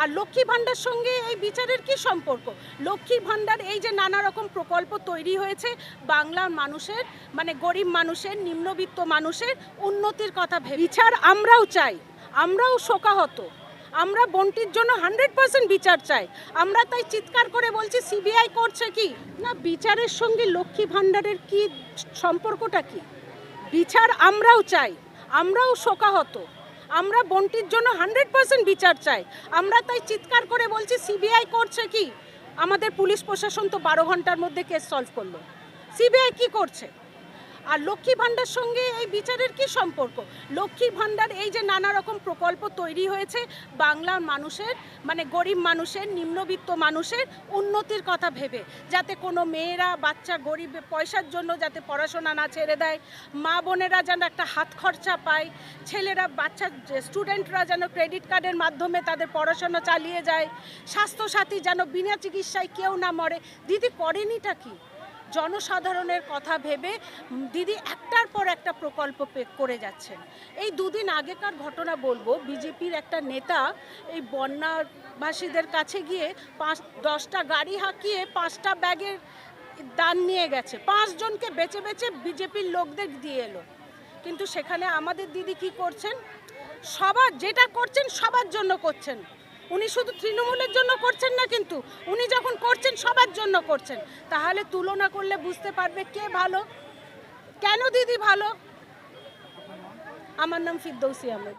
আর লক্ষ্মী ভাণ্ডার সঙ্গে এই বিচারের কি সম্পর্ক? লক্ষ্মী ভাণ্ডার এই যে নানা রকম প্রকল্প তৈরি হয়েছে, বাংলার মানুষের মানে গরিব মানুষের, নিম্নবিত্ত মানুষের উন্নতির কথা ভেবে। বিচার আমরাও চাই, আমরাও শোকাহত। আমরা বন্টির জন্য হান্ড্রেড পার্সেন্ট বিচার চাই। আমরা তাই চিৎকার করে বলছি, সিবিআই করছে কি? না, বিচারের সঙ্গে লক্ষ্মী ভাণ্ডারের কি সম্পর্কটা কি? বিচার আমরাও চাই, আমরাও শোকাহত। আমরা বোনটির জন্য হান্ড্রেড পার্সেন্ট বিচার চাই। আমরা তাই চিৎকার করে বলছি, সিবিআই করছে কি? আমাদের পুলিশ প্রশাসন তো বারো ঘণ্টার মধ্যে কেস সলভ করল। সিবিআই কি করছে? আর লক্ষ্মী ভাণ্ডার সঙ্গে এই বিচারের কি সম্পর্ক? লক্ষ্মী ভাণ্ডার এই যে নানা রকম প্রকল্প তৈরি হয়েছে, বাংলার মানুষের মানে গরিব মানুষের, নিম্নবিত্ত মানুষের উন্নতির কথা ভেবে, যাতে কোনো মেয়েরা, বাচ্চা, গরিব, পয়সার জন্য যাতে পড়াশোনা না ছেড়ে দেয়, মা বোনেরা যেন একটা হাত খরচা পায়, ছেলেরা, বাচ্চা স্টুডেন্টরা যেন ক্রেডিট কার্ডের মাধ্যমে তাদের পড়াশোনা চালিয়ে যায়, স্বাস্থ্যসাথী যেন বিনা চিকিৎসায় কেউ না মরে, দিদি করেনিটা কি? জনসাধারণের কথা ভেবে দিদি একটার পর একটা প্রকল্প করে যাচ্ছেন। এই দুদিন আগেকার ঘটনা বলব, বিজেপির একটা নেতা এই বন্যাবাসীদের কাছে গিয়ে পাঁচ, দশটা গাড়ি হাঁকিয়ে পাঁচটা ব্যাগের দান নিয়ে গেছে। পাঁচজনকে বেছে বেছে বিজেপির লোকদের দিয়ে এলো। কিন্তু সেখানে আমাদের দিদি কি করছেন? সবার, যেটা করছেন সবার জন্য করছেন। উনি শুধু তৃণমূলের জন্য করছেন না কিন্তু, উনি যখন করছেন সবার জন্য করছেন। তাহলে তুলনা করলে বুঝতে পারবে কে ভালো? কেন দিদি ভালো? আমার নাম ফিরদৌসি আহমেদ।